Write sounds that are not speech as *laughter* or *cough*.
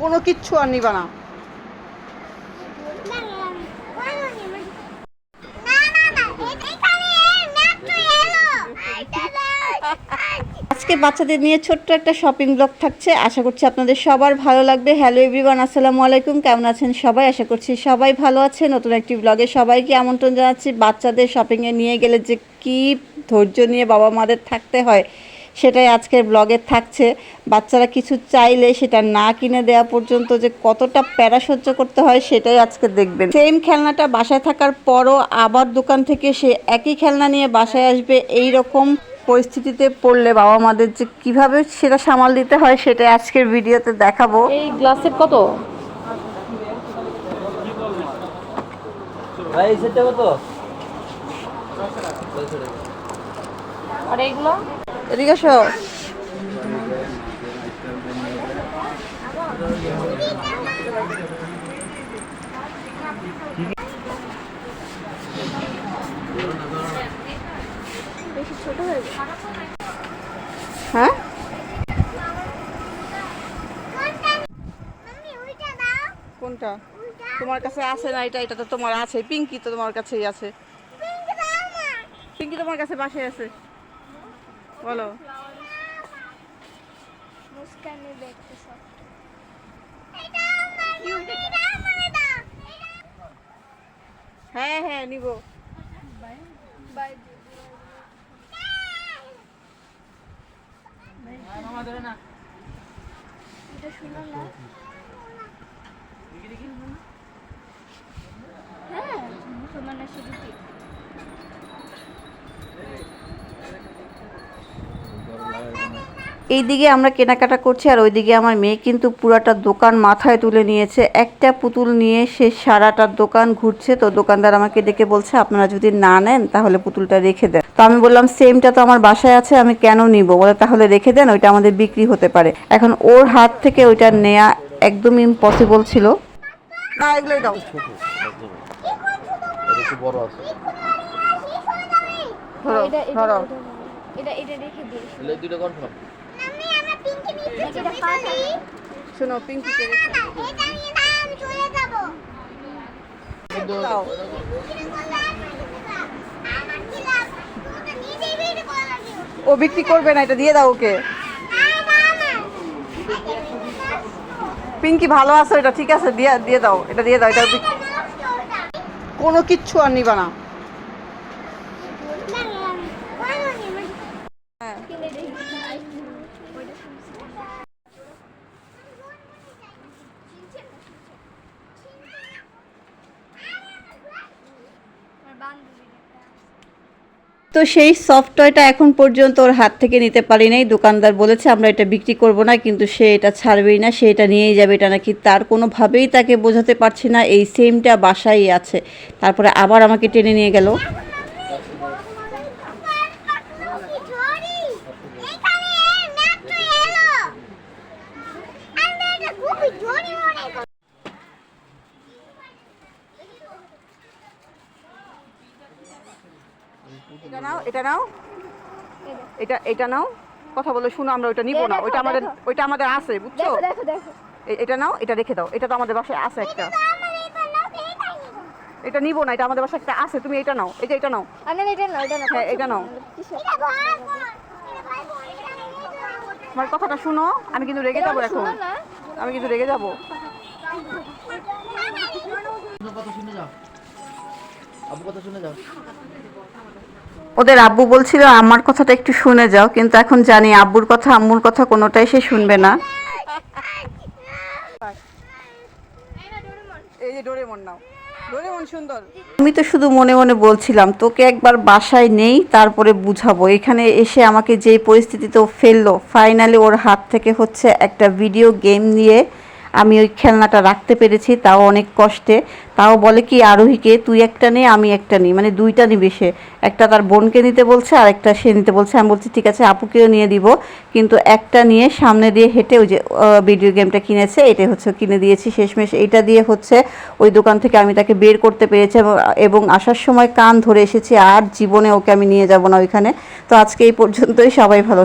কোনো কিচ্ছু আর নিবা না। আজকে বাচ্চাদের নিয়ে ছোট্ট একটা শপিং ব্লগ থাকছে। আশা করছি আপনাদের সবার ভালো লাগবে। হ্যালো এভরিওয়ান আসসালামু আলাইকুম। কেমন আছেন সবাই? আশা করছি সবাই ভালো আছে নতুন একটি ব্লগে সবাইকে আমন্ত্রণ জানাচ্ছি। বাচ্চাদের শপিংয়ে নিয়ে গেলে যে কি ধৈর্য নিয়ে বাবা মাদের থাকতে হয় সেটাই আজকের ব্লগে থাকছে। বাচ্চারা কিছু চাইলে সেটা না কিনে দেওয়া পর্যন্ত যে কতটা প্যারা সহ্য করতে হয় সেটাই আজকে দেখবেন। সেম খেলনাটা বাসায় থাকার পরও আবার দোকান থেকে সে একই খেলনা নিয়ে বাসায় আসবে এই রকম পরিস্থিতিতে পড়লে বাবা মাদের যে কীভাবে সেটা সামাল দিতে হয় সেটাই আজকের ভিডিওতে দেখাবো। এই গ্লাসের কত? ভাই কত? আর এইগুলো? এদিকে আসো। হ্যাঁ? কোনটা? তোমার কাছে আছে না এটা? এটা তো তোমার আছে। পিঙ্কি তো তোমার কাছেই আছে। পিঙ্কি তোমার কাছে বাসায় আছে। বলো। হ্যাঁ হ্যাঁ নিব। হ্যাঁ শুধু কি এইদিকে আমরা কেনাকাটা করছি আর ওইদিকে আমার মেয়ে কিন্তু পুরাটা দোকান মাথায় তুলে নিয়েছে। একটা পুতুল নিয়ে সে সারাটা দোকান ঘুরছে। তো দোকানদার আমাকে ডেকে বলছে আপনারা যদি না নেন তাহলে পুতুলটা রেখে দেন। তো আমি বললাম সেমটা তো আমার বাসায় আছে আমি কেন নিব? বলে তাহলে রেখে দেন ওইটা আমাদের বিক্রি হতে পারে। এখন ওর হাত থেকে ওইটা নেয়া একদম ইম্পসিবল ছিল। না এগুলোই দাও। এটা বড় আছে ধরো এটা এটা ধরো। এটা এটা রেখে দিই দুটো কনফার্ম আমি আমরা পিঙ্কি নিয়ে এটা পাতা শোনো পিঙ্কিকে রেখে এটা নিয়ে না আমি চলে যাব কিন্তু দাও আমার কি লাভ তুই তো নিজেই বের করে দিও। ও বিক্রি করবে না এটা দিয়ে দাও ওকে। পিঙ্কি ভালো আছে? এটা ঠিক আছে দিয়ে দিয়ে দাও। এটা দিয়ে দাও এটা কোনো কিচ্ছু আর নিবা না। হ্যাঁ। তো সেই সফটওয়্যারটা এখন পর্যন্ত ওর হাত থেকে নিতে পারি নাই। দোকানদার বলেছে, আমরা এটা বিক্রি করব না, কিন্তু সে এটা ছাড়বেই না, সে এটা নিয়েই যাবে। এটা নাকি তার কোনোভাবেই তাকে বোঝাতে পারছি না। এই সেমটা বাসায় আছে। তারপরে আবার আমাকে টেনে নিয়ে গেল। এটা নাও এটা নাও। এটা এটা নাও। কথা বলে শুনো আমরা ওইটা নিব না। ওইটা আমাদের ওইটা আমাদের আছে বুঝছ? এটা নাও এটা রেখে দাও। এটা তো আমাদের বাসায় আছে একটা। এটা নিব। না এটা আমাদের বাসায় একটা আছে। তুমি এটা নাও এটা নাও। এটা না হ্যাঁ, এটা নাও। আমার কথাটা শুনো আমি কিন্তু রেগে যাব এখন। আমি কিন্তু রেগে যাব। *laughs* কথা শুনে যাও। আবু কথা শুনে যাও। ওদের আব্বু বলছিল আমার কথাটা একটু শুনে যাও। কিন্তু এখন জানি আব্বুর কথা আম্মুর কথা কোনোটাই সে শুনবে না। এই যে ডোরেমন নাও। সুন্দর। আমি তো শুধু মনে মনে বলছিলাম তোকে একবার বাসায় নেই তারপরে বুঝাবো। এখানে এসে আমাকে যেই পরিস্থিতিতে ও ফেলল ফাইনালি ওর হাত থেকে হচ্ছে একটা ভিডিও গেম নিয়ে আমি ওই খেলনাটা রাখতে পেরেছি, তাও অনেক কষ্টে। তাও বলে কি, আরোহীকে তুই একটা নে, আমি একটা নিই মানে দুইটা নিবে সে। একটা তার বোনকে নিতে বলছে, আর একটা সে নিতে বলছে। আমি বলছি, ঠিক আছে, আপুকেও নিয়ে দিব। কিন্তু একটা নিয়ে সামনে দিয়ে হেঁটে ওই যে ভিডিও গেমটা কিনেছে, এটাই হচ্ছে, কিনে দিয়েছি শেষমেশ। এইটা দিয়ে হচ্ছে, ওই দোকান থেকে আমি তাকে বের করতে পেরেছি এবং আসার সময় কান ধরে এসেছি, আর জীবনে ওকে আমি নিয়ে যাব না ওইখানে। তো আজকে এই পর্যন্তই, সবাই ভালো